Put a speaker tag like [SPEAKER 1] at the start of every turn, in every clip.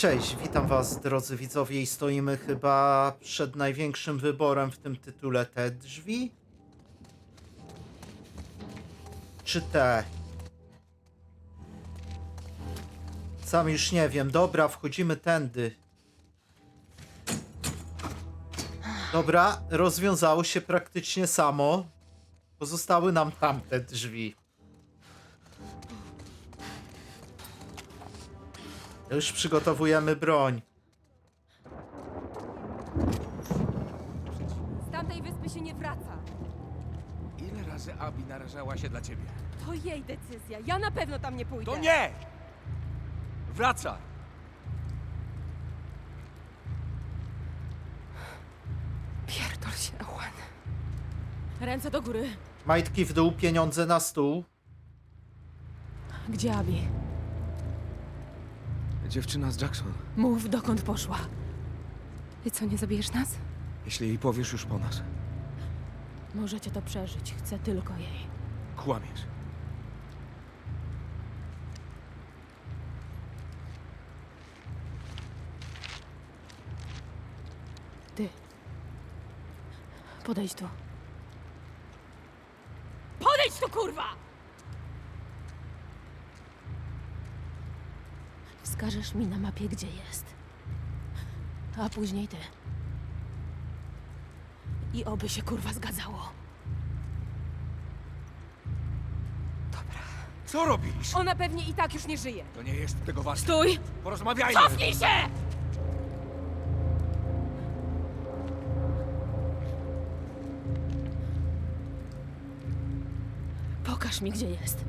[SPEAKER 1] Cześć, witam was drodzy widzowie i stoimy chyba przed największym wyborem w tym tytule te drzwi? Czy te? Sam już nie wiem. Dobra, wchodzimy tędy. Dobra, rozwiązało się praktycznie samo. Pozostały nam tamte drzwi. Już przygotowujemy broń.
[SPEAKER 2] Z tamtej wyspy się nie wraca.
[SPEAKER 3] Ile razy Abi narażała się dla ciebie?
[SPEAKER 2] To jej decyzja. Ja na pewno tam nie pójdę.
[SPEAKER 3] To nie! Wraca!
[SPEAKER 2] Pierdol się, Owen. Ręce do góry.
[SPEAKER 1] Majtki w dół, pieniądze na stół.
[SPEAKER 2] Gdzie Abi?
[SPEAKER 3] Dziewczyna z Jackson.
[SPEAKER 2] Mów, dokąd poszła. I co, nie zabijesz nas?
[SPEAKER 3] Jeśli jej powiesz już po nas,
[SPEAKER 2] Możecie to przeżyć. Chcę tylko jej.
[SPEAKER 3] kłamiesz.
[SPEAKER 2] Ty. Podejdź tu. Podejdź tu, kurwa! Wskażesz mi na mapie, gdzie jest. A później ty. I oby się kurwa zgadzało. Dobra.
[SPEAKER 3] Co robisz?
[SPEAKER 2] Ona pewnie i tak już nie żyje.
[SPEAKER 3] To nie jest tego warte.
[SPEAKER 2] Stój!
[SPEAKER 3] Porozmawiajmy!
[SPEAKER 2] Cofnij się! Pokaż mi, gdzie jest.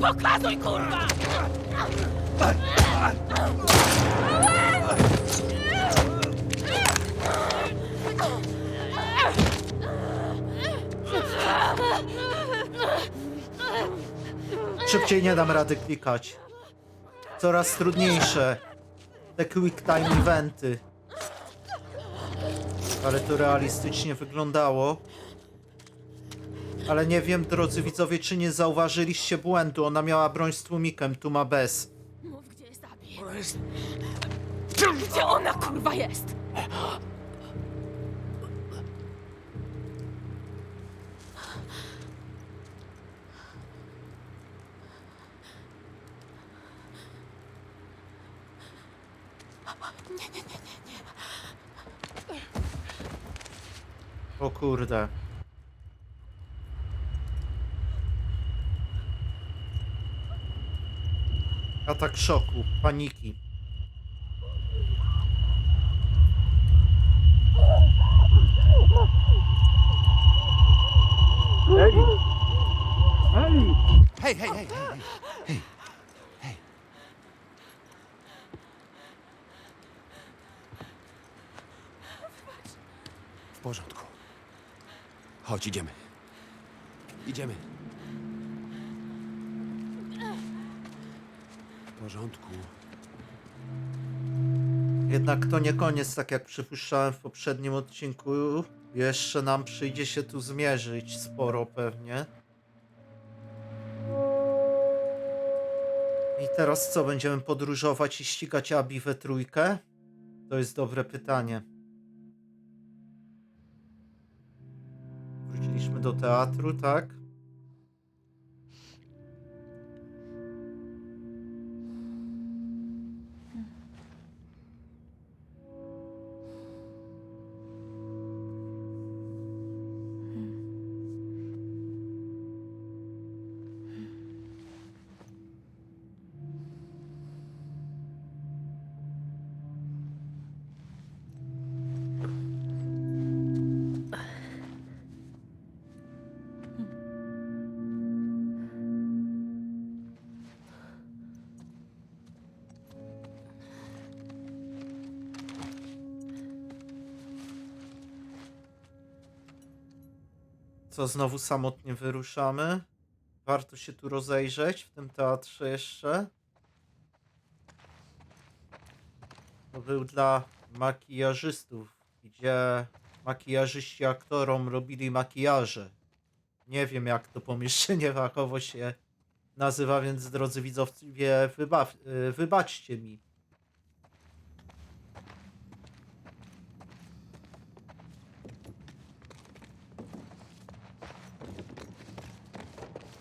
[SPEAKER 2] Pokazuj, kurwa!
[SPEAKER 1] Szybciej nie dam rady klikać. Coraz trudniejsze. Te quick time eventy. Ale to realistycznie wyglądało. Ale nie wiem, drodzy widzowie, czy nie zauważyliście błędu. Ona miała broń z tłumikiem, tu ma bez.
[SPEAKER 2] Mów, gdzie jest Abi.
[SPEAKER 3] Ona jest...
[SPEAKER 2] Gdzie ona, kurwa, jest?
[SPEAKER 1] O kurde. Atak szoku, paniki.
[SPEAKER 3] Hej, hej, hej, hej, hej, hej. W porządku. Chodź, idziemy. Idziemy. W porządku.
[SPEAKER 1] Jednak to nie koniec, tak jak przypuszczałem w poprzednim odcinku. Jeszcze nam przyjdzie się tu zmierzyć sporo pewnie. I teraz co, będziemy podróżować i ścigać Abi we trójkę? To jest dobre pytanie. Wróciliśmy do teatru, tak? Co, znowu samotnie wyruszamy? Warto się tu rozejrzeć w tym teatrze jeszcze. To był dla makijażystów, gdzie makijażyści aktorom robili makijaże. Nie wiem, jak to pomieszczenie fachowo się nazywa, więc drodzy widzowie, y, wybaczcie mi.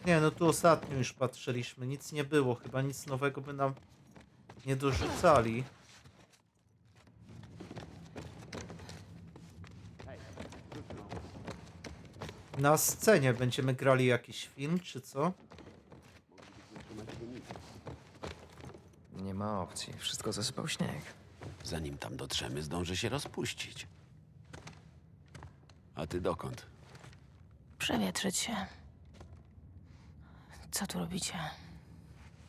[SPEAKER 1] Nie, no tu ostatnio już patrzyliśmy, nic nie było, chyba nic nowego by nam nie dorzucali. Na scenie będziemy grali jakiś film, czy co?
[SPEAKER 4] Nie ma opcji. Wszystko zasypał śnieg.
[SPEAKER 3] Zanim tam dotrzemy, zdąży się rozpuścić. A ty dokąd?
[SPEAKER 2] Przewietrzyć się. Co tu robicie?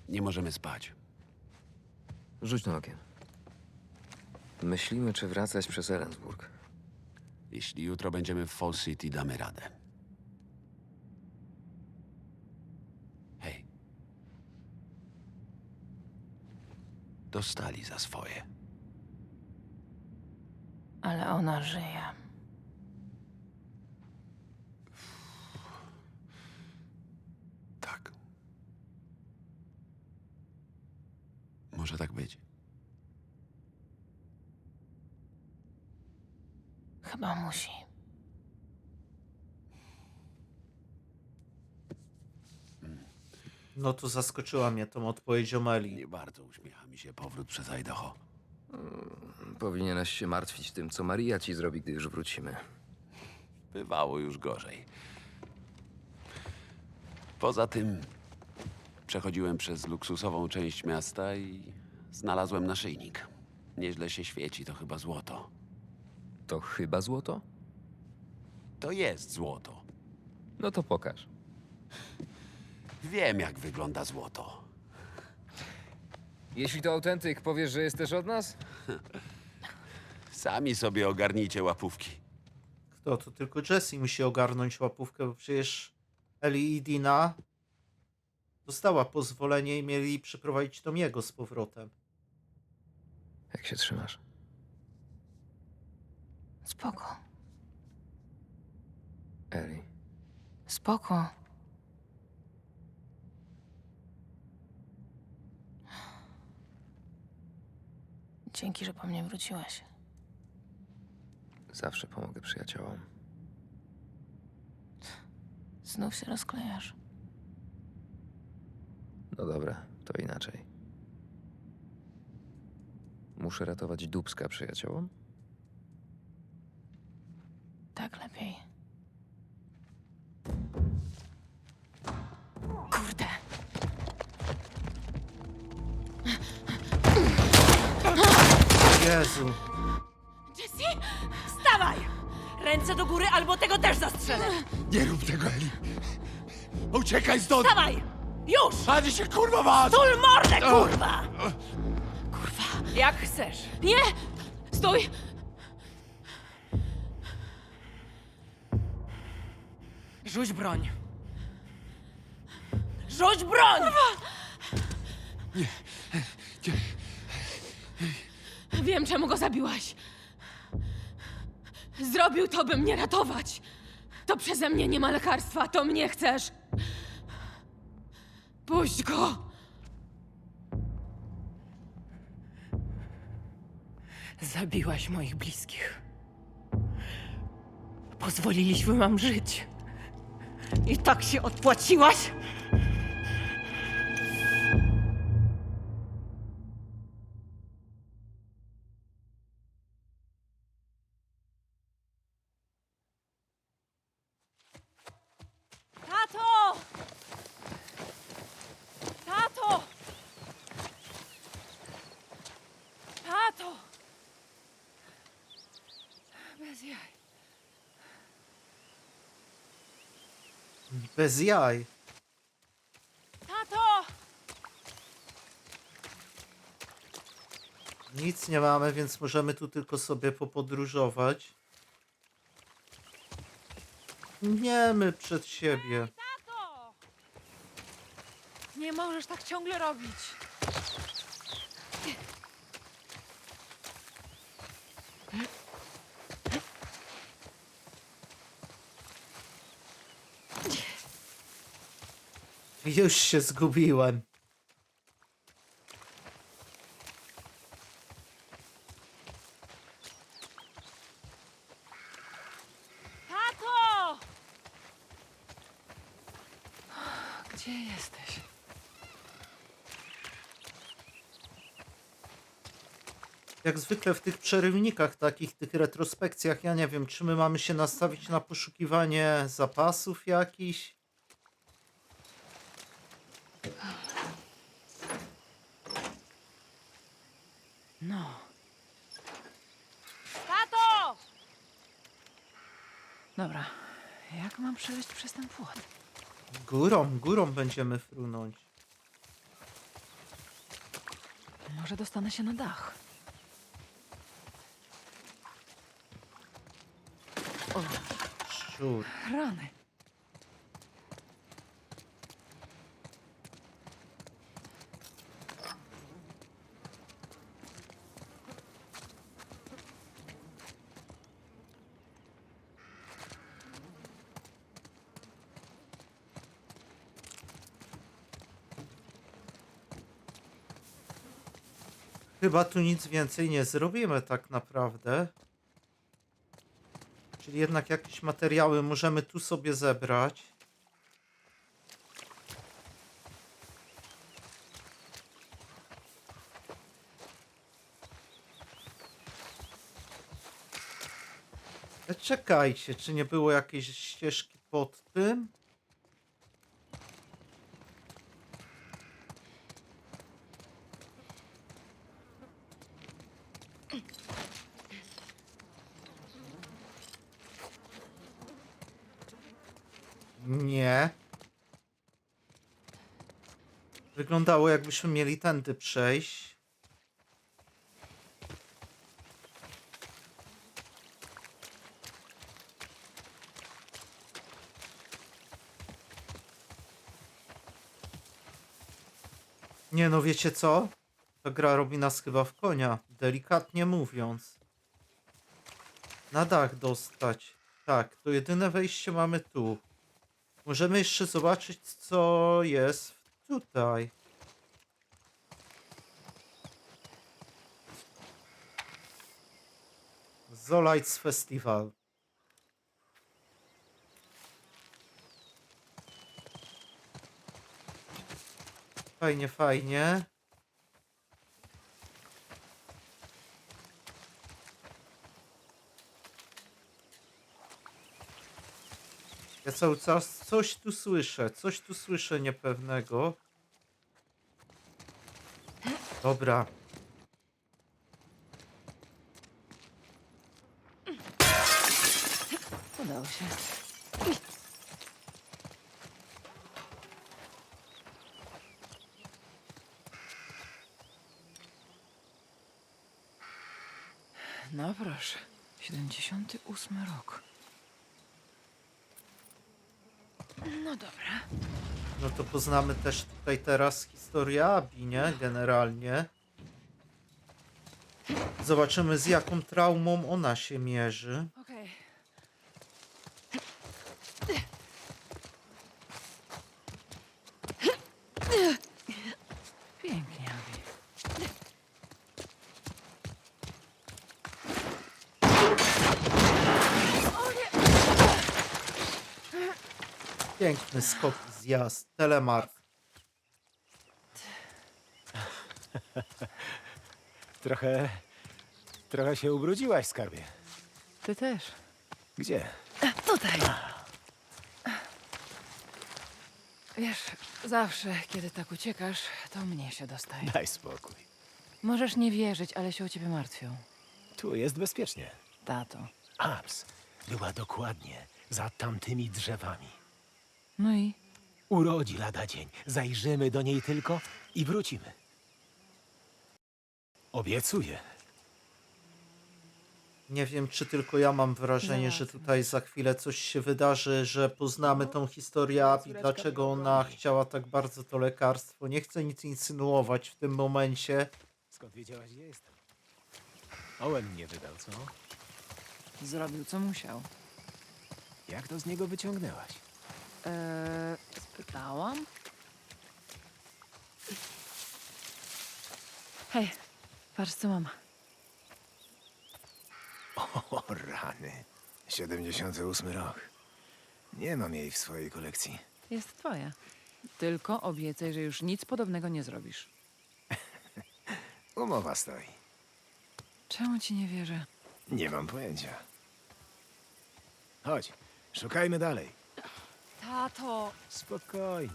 [SPEAKER 3] Nie możemy spać.
[SPEAKER 4] Rzuć na okiem. Myślimy, czy wracać przez Ellensburg.
[SPEAKER 3] Jeśli jutro będziemy w Fall City, damy radę. Hej. Dostali za swoje.
[SPEAKER 2] Ale ona żyje.
[SPEAKER 3] Może tak być.
[SPEAKER 2] Chyba musi.
[SPEAKER 1] No to zaskoczyła mnie tą odpowiedzią Meli.
[SPEAKER 3] Nie bardzo uśmiecha mi się powrót przez Idaho.
[SPEAKER 4] Powinieneś się martwić tym, co Maria ci zrobi, gdy już wrócimy.
[SPEAKER 3] Bywało już gorzej. Poza tym przechodziłem przez luksusową część miasta i znalazłem naszyjnik. Nieźle się świeci, to chyba złoto.
[SPEAKER 4] To chyba złoto?
[SPEAKER 3] To jest złoto.
[SPEAKER 4] No to pokaż.
[SPEAKER 3] Wiem, jak wygląda złoto.
[SPEAKER 4] Jeśli to autentyk, powiesz, że jesteś od nas?
[SPEAKER 3] Sami sobie ogarnijcie łapówki.
[SPEAKER 1] Kto? To tylko Jessie musi ogarnąć łapówkę, bo przecież Eli i Dina dostała pozwolenie i mieli przyprowadzić do jego z powrotem.
[SPEAKER 4] Jak się trzymasz?
[SPEAKER 2] Spoko.
[SPEAKER 4] Eli.
[SPEAKER 2] Spoko. Dzięki, że po mnie wróciłeś.
[SPEAKER 4] Zawsze pomogę przyjaciołom.
[SPEAKER 2] Znów się rozklejasz.
[SPEAKER 4] No dobra, to inaczej. Muszę ratować Dubska przyjaciołom?
[SPEAKER 2] Tak lepiej. Kurde.
[SPEAKER 1] Jezu.
[SPEAKER 5] Jessie, wstawaj! Ręce do góry, albo tego też zastrzelę!
[SPEAKER 3] Nie rób tego, Eli! Uciekaj stąd!
[SPEAKER 5] Wstawaj! Już!
[SPEAKER 3] Ani się kurwa was!
[SPEAKER 5] Tul mordę, kurwa! Kurwa, jak chcesz.
[SPEAKER 2] Nie! Stój!
[SPEAKER 5] Rzuć broń. Rzuć broń!
[SPEAKER 2] Wiem, czemu go zabiłaś. Zrobił to, by mnie ratować. To przeze mnie nie ma lekarstwa, to mnie chcesz. Puść go!
[SPEAKER 5] Zabiłaś moich bliskich. Pozwoliliśmy wam żyć. I tak się odpłaciłaś? Bez jaj. Tato!
[SPEAKER 1] Nic nie mamy, więc możemy tu tylko sobie popodróżować. Nie my przed siebie.
[SPEAKER 5] Tato! Nie możesz tak ciągle robić.
[SPEAKER 1] Już się zgubiłem.
[SPEAKER 6] Tato!
[SPEAKER 7] Gdzie jesteś?
[SPEAKER 1] Jak zwykle w tych przerywnikach, takich tych retrospekcjach, ja nie wiem, czy my mamy się nastawić na poszukiwanie zapasów jakichś?
[SPEAKER 7] No,
[SPEAKER 6] Tato!
[SPEAKER 7] dobra. Jak mam przejść przez ten płot?
[SPEAKER 1] Górą, górą będziemy frunąć.
[SPEAKER 7] Może dostanę się na dach. O,
[SPEAKER 1] Szczur.
[SPEAKER 7] rany.
[SPEAKER 1] Chyba tu nic więcej nie zrobimy tak naprawdę. Czyli jednak jakieś materiały możemy tu sobie zebrać. Ale czekajcie, czy nie było jakiejś ścieżki pod tym? Nie. Wyglądało jakbyśmy mieli tędy przejść. Nie no, wiecie co? Ta gra robi nas chyba w konia, delikatnie mówiąc. Na dach dostać. Tak, to jedyne wejście mamy tu. Możemy jeszcze zobaczyć, co jest tutaj. Zolights Festival. Fajnie, fajnie. Ja cały czas coś tu słyszę, coś tu słyszę niepewnego. Dobra.
[SPEAKER 7] Udało się. No proszę. 78 rok. No dobra.
[SPEAKER 1] No to poznamy też tutaj teraz historię Abi, nie? Generalnie. Zobaczymy z jaką traumą ona się mierzy.
[SPEAKER 7] Okej. Pięknie, Abi.
[SPEAKER 1] Piękny skok zjazd. Telemark.
[SPEAKER 8] Trochę. Trochę się ubrudziłaś, skarbie.
[SPEAKER 7] Ty też.
[SPEAKER 8] Gdzie?
[SPEAKER 7] Tutaj. Wiesz, zawsze, kiedy tak uciekasz, to mnie się dostaje.
[SPEAKER 8] Daj spokój.
[SPEAKER 7] Możesz nie wierzyć, ale się o ciebie martwią.
[SPEAKER 8] Tu jest bezpiecznie.
[SPEAKER 7] Tato.
[SPEAKER 8] Abs była dokładnie za tamtymi drzewami.
[SPEAKER 7] No i?
[SPEAKER 8] Urodzi lada dzień. Zajrzymy do niej tylko i wrócimy. Obiecuję.
[SPEAKER 1] Nie wiem, czy tylko ja mam wrażenie, że tutaj za chwilę coś się wydarzy, że poznamy tą historię Abi, dlaczego ona chciała tak bardzo to lekarstwo. Nie chcę nic insynuować w tym momencie.
[SPEAKER 8] Skąd wiedziałaś, gdzie jestem? Owen mnie wydał, co?
[SPEAKER 7] Zrobił, co musiał.
[SPEAKER 8] Jak to z niego wyciągnęłaś?
[SPEAKER 7] Eee, spytałam?
[SPEAKER 2] Hej, patrz co mam.
[SPEAKER 8] O, rany. 78 rok. Nie mam jej w swojej kolekcji.
[SPEAKER 7] Jest twoja. Tylko obiecaj, że już nic podobnego nie zrobisz.
[SPEAKER 8] Umowa stoi.
[SPEAKER 7] Czemu ci nie wierzę?
[SPEAKER 8] Nie mam pojęcia. Chodź, szukajmy dalej.
[SPEAKER 7] Tato!
[SPEAKER 8] Spokojnie.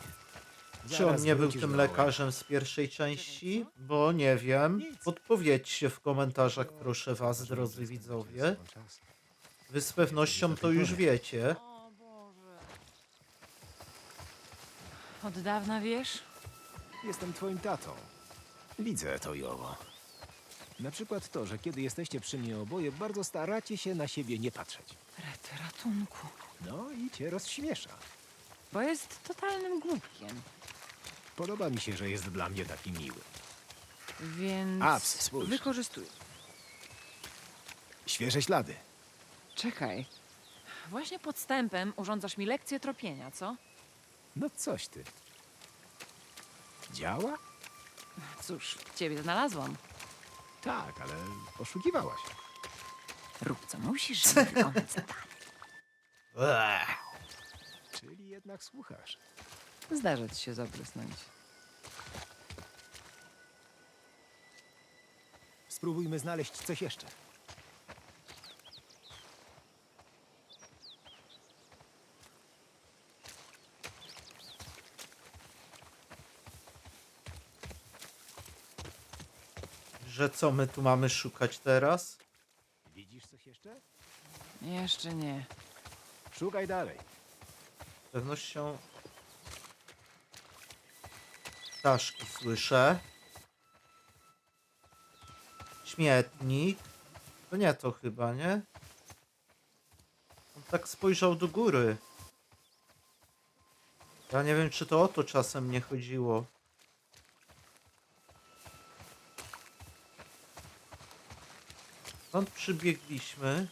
[SPEAKER 1] Czy on
[SPEAKER 8] Zaraz
[SPEAKER 1] nie był
[SPEAKER 8] wrócisz
[SPEAKER 1] tym
[SPEAKER 8] do
[SPEAKER 1] lekarzem z pierwszej części? Bo nie wiem. Podpowiedzcie w komentarzach, proszę was, drodzy widzowie. Wy z pewnością to już wiecie.
[SPEAKER 7] O Boże. Od dawna wiesz?
[SPEAKER 8] Jestem twoim tatą. Widzę to i owo. Na przykład to, że kiedy jesteście przy mnie oboje, bardzo staracie się na siebie nie patrzeć.
[SPEAKER 7] Rety ratunku.
[SPEAKER 8] No i cię rozśmiesza.
[SPEAKER 7] Bo jest totalnym głupkiem.
[SPEAKER 8] Podoba mi się, że jest dla mnie taki miły.
[SPEAKER 7] Więc
[SPEAKER 8] Abs, spójrz.
[SPEAKER 7] wykorzystuj.
[SPEAKER 8] Świeże ślady.
[SPEAKER 7] Czekaj. Właśnie podstępem urządzasz mi lekcję tropienia, co?
[SPEAKER 8] No coś ty. Działa?
[SPEAKER 7] Cóż, ciebie znalazłam.
[SPEAKER 8] Tak, ale poszukiwałaś.
[SPEAKER 7] Rób co musisz, żeby wykonać zadanie.
[SPEAKER 8] Czyli jednak słuchasz.
[SPEAKER 7] Zdarza ci się zabrysnąć.
[SPEAKER 8] Spróbujmy znaleźć coś jeszcze.
[SPEAKER 1] Że co my tu mamy szukać teraz?
[SPEAKER 8] Widzisz coś jeszcze?
[SPEAKER 7] Jeszcze nie.
[SPEAKER 8] Szukaj dalej.
[SPEAKER 1] Z pewnością ptaszki słyszę. Śmietnik. To nie to chyba, nie? On tak spojrzał do góry. Ja nie wiem, czy to o to czasem nie chodziło. Stąd przybiegliśmy.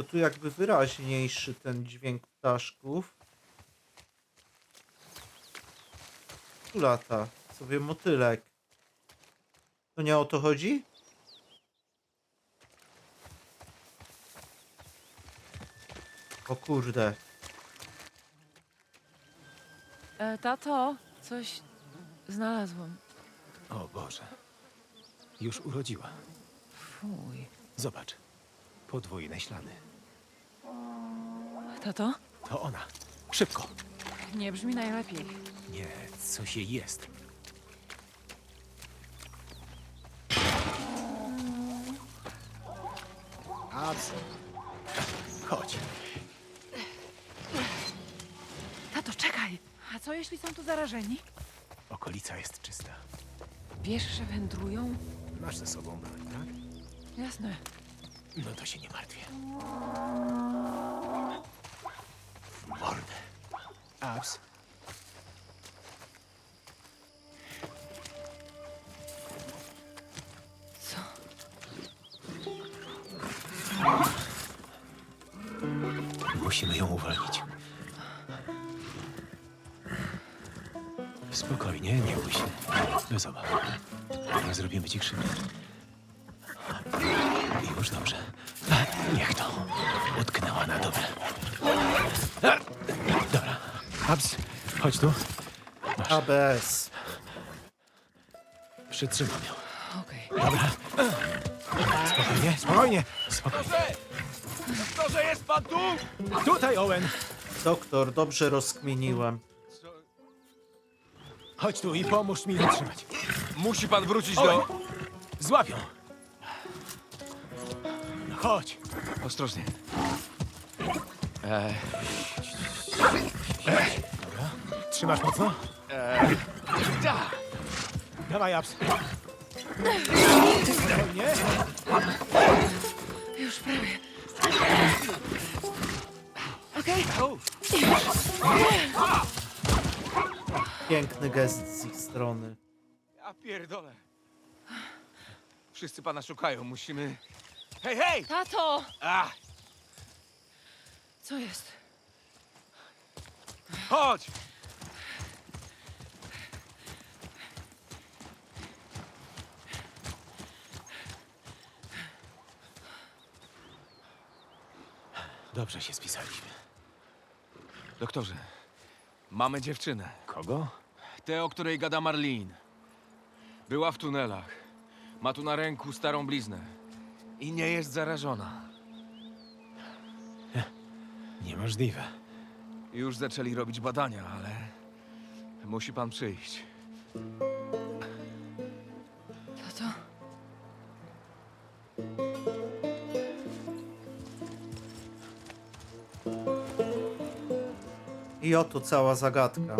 [SPEAKER 1] To tu jakby wyraźniejszy ten dźwięk ptaszków. Tu lata sobie motylek. To nie o to chodzi? O kurde.
[SPEAKER 7] E, tato, coś znalazłam.
[SPEAKER 8] O Boże. Już urodziła.
[SPEAKER 7] Fuj.
[SPEAKER 8] Zobacz. Podwójne ślady.
[SPEAKER 7] Tato?
[SPEAKER 8] To ona. Szybko.
[SPEAKER 7] Nie brzmi najlepiej.
[SPEAKER 8] Nie, coś jej jest. Abs. Chodź.
[SPEAKER 7] Tato, czekaj! A co jeśli są tu zarażeni?
[SPEAKER 8] Okolica jest czysta.
[SPEAKER 7] Wiesz, że wędrują?
[SPEAKER 8] Masz ze sobą broń, tak?
[SPEAKER 7] Jasne.
[SPEAKER 8] No to się nie martwię.
[SPEAKER 7] Co?
[SPEAKER 8] Musimy ją uwolnić. Spokojnie, nie bój się. Bez obaw. Zrobimy ci krzywdy. Abs, chodź tu.
[SPEAKER 1] ABS.
[SPEAKER 8] Przytrzymam ją.
[SPEAKER 7] Okej.
[SPEAKER 8] Spokojnie, spokojnie. Spokojnie.
[SPEAKER 9] Doktorze, jest pan tu?
[SPEAKER 8] Tutaj, Owen.
[SPEAKER 1] Doktor, dobrze rozkminiłem.
[SPEAKER 8] Chodź tu i pomóż mi zatrzymać.
[SPEAKER 9] Musi pan wrócić do...
[SPEAKER 8] Złapią. No chodź.
[SPEAKER 9] Ostrożnie.
[SPEAKER 8] Trzymasz mocno?
[SPEAKER 9] Da!
[SPEAKER 8] Dawaj, Abs. Spokojnie.
[SPEAKER 7] Już prawie. Okej.
[SPEAKER 1] Piękny gest z ich strony.
[SPEAKER 9] Ja pierdolę. Wszyscy pana szukają, musimy... Hej, hej!
[SPEAKER 2] Tato!
[SPEAKER 9] A,
[SPEAKER 7] Co jest?
[SPEAKER 9] Chodź!
[SPEAKER 8] Dobrze się spisaliśmy.
[SPEAKER 9] Doktorze, mamy dziewczynę.
[SPEAKER 8] Kogo?
[SPEAKER 9] Tę, o której gada Marlin. Była w tunelach. Ma tu na ręku starą bliznę. I nie jest zarażona.
[SPEAKER 8] Niemożliwe.
[SPEAKER 9] Już zaczęli robić badania, ale musi pan przyjść.
[SPEAKER 7] Tato?
[SPEAKER 1] I oto cała zagadka.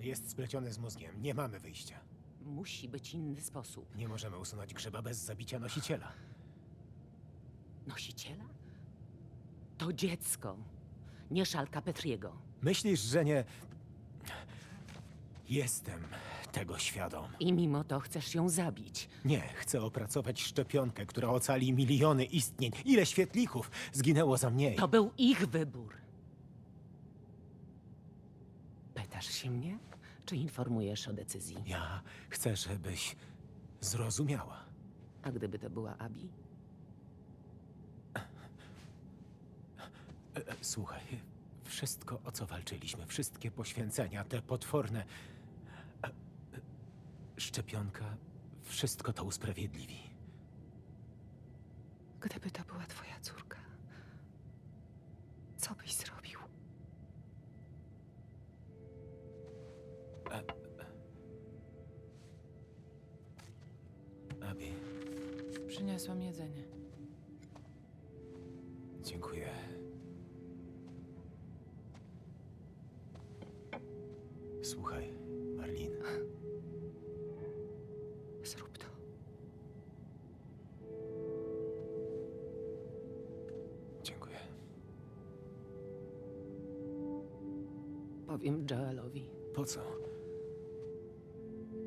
[SPEAKER 8] Jest spleciony z mózgiem. Nie mamy wyjścia.
[SPEAKER 5] Musi być inny sposób.
[SPEAKER 8] Nie możemy usunąć grzyba bez zabicia nosiciela.
[SPEAKER 5] Nosiciela? To dziecko. Nie szalka Petriego.
[SPEAKER 8] Myślisz, że nie. Jestem tego świadom.
[SPEAKER 5] I mimo to chcesz ją zabić.
[SPEAKER 8] Nie, chcę opracować szczepionkę, która ocali miliony istnień. Ile świetlików zginęło za mniej?
[SPEAKER 5] To był ich wybór. Pytasz się mnie? Czy informujesz o decyzji?
[SPEAKER 8] Ja chcę, żebyś zrozumiała.
[SPEAKER 5] A gdyby to była Abi?
[SPEAKER 8] E, e, Słuchaj, wszystko o co walczyliśmy, wszystkie poświęcenia, te potworne. e, e, Szczepionka, wszystko to usprawiedliwi.
[SPEAKER 2] Gdyby to była twoja córka, co byś zrobił?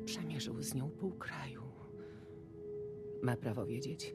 [SPEAKER 5] Przemierzył z nią pół kraju. Ma prawo wiedzieć.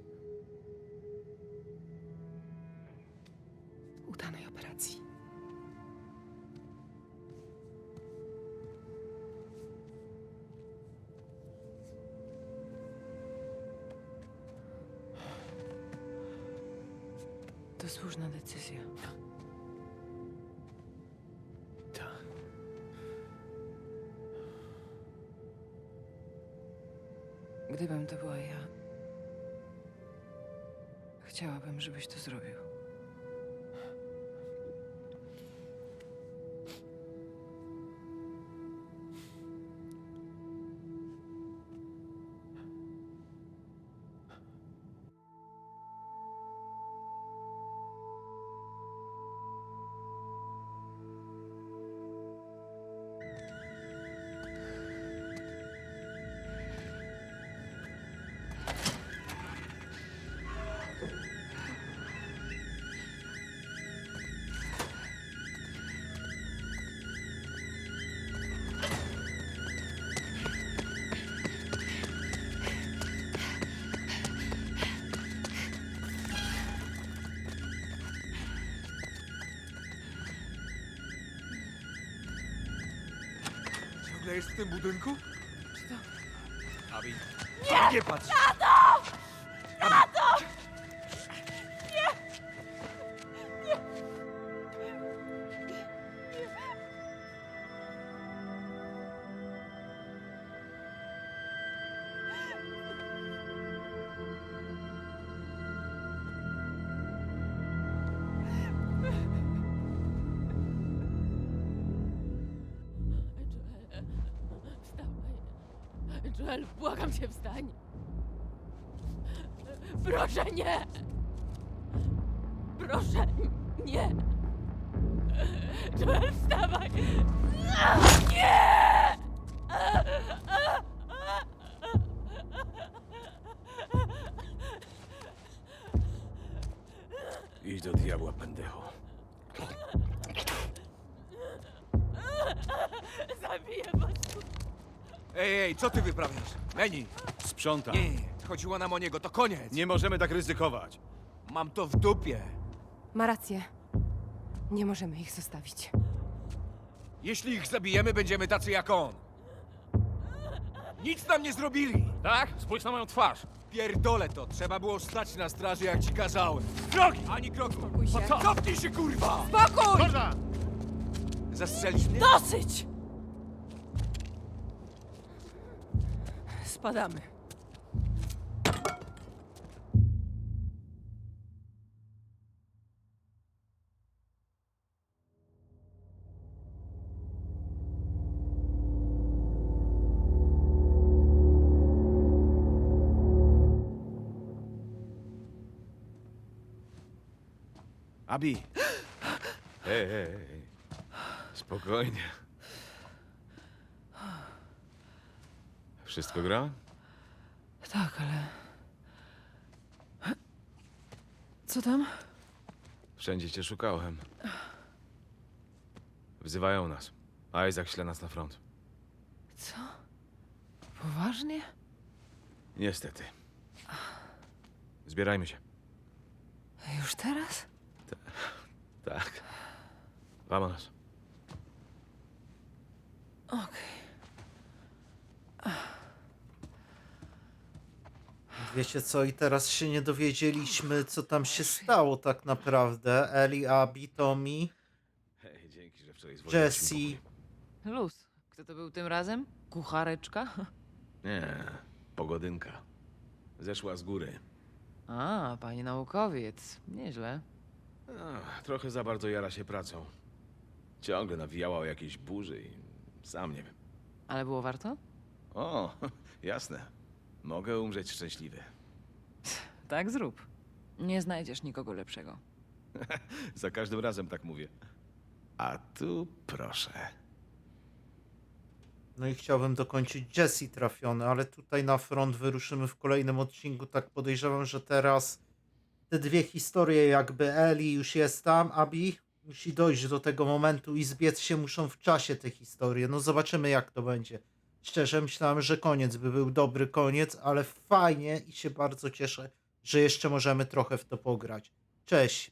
[SPEAKER 9] Jest w tym budynku?
[SPEAKER 7] Czy to...
[SPEAKER 9] Abi. Nie! Nie patrz!
[SPEAKER 2] Joel, błagam cię, wstań. Proszę, nie! Proszę, nie!
[SPEAKER 9] Co ty wyprawiasz? Meni!
[SPEAKER 10] Sprzątam.
[SPEAKER 9] Nie, chodziło nam o niego, to koniec.
[SPEAKER 10] Nie możemy tak ryzykować.
[SPEAKER 9] Mam to w dupie.
[SPEAKER 2] Ma rację. Nie możemy ich zostawić.
[SPEAKER 9] Jeśli ich zabijemy, będziemy tacy jak on.
[SPEAKER 10] Nic nam nie zrobili!
[SPEAKER 9] Tak? Spójrz na moją twarz.
[SPEAKER 10] Pierdolę to, trzeba było stać na straży jak ci kazałem. Kroki! Ani kroku!
[SPEAKER 2] Spokój się.
[SPEAKER 9] co?
[SPEAKER 10] Cofnij się, kurwa!
[SPEAKER 2] Spokój!
[SPEAKER 9] Morda!
[SPEAKER 10] Zastrzelisz mnie?
[SPEAKER 2] Dosyć! Spadamy.
[SPEAKER 8] Abi,
[SPEAKER 10] Hej, hej, hej. Spokojnie. Wszystko gra?
[SPEAKER 7] Tak, ale... Co tam?
[SPEAKER 10] Wszędzie cię szukałem. Wzywają nas. Isaac śle nas na front.
[SPEAKER 7] Co? Poważnie?
[SPEAKER 10] Niestety. Zbierajmy się.
[SPEAKER 7] Już teraz?
[SPEAKER 10] Tak. Vámonos.
[SPEAKER 7] Okej.
[SPEAKER 1] Wiecie co, i teraz się nie dowiedzieliśmy, co tam się stało tak naprawdę. Eli, Abi, Tommy,
[SPEAKER 10] Hej, dzięki, że wczoraj
[SPEAKER 1] Jesse.
[SPEAKER 7] Luz. Kto to był tym razem? Kuchareczka?
[SPEAKER 10] Nie, pogodynka. Zeszła z góry.
[SPEAKER 7] A, panie naukowiec. Nieźle.
[SPEAKER 10] Ach, trochę za bardzo jara się pracą. Ciągle nawijała o jakiejś burzy i sam nie wiem.
[SPEAKER 7] Ale było warto?
[SPEAKER 10] O, jasne. Mogę umrzeć szczęśliwy.
[SPEAKER 7] Tak zrób. Nie znajdziesz nikogo lepszego.
[SPEAKER 10] Za każdym razem tak mówię. A tu proszę.
[SPEAKER 1] No i chciałbym dokończyć Jesse trafiony, ale tutaj na front wyruszymy w kolejnym odcinku. Tak podejrzewam, że teraz te dwie historie, jakby Eli już jest tam, Abi musi dojść do tego momentu i zbiec się muszą w czasie te historie. No zobaczymy jak to będzie. Szczerze myślałem, że koniec by był dobry koniec, ale fajnie i się bardzo cieszę, że jeszcze możemy trochę w to pograć. Cześć!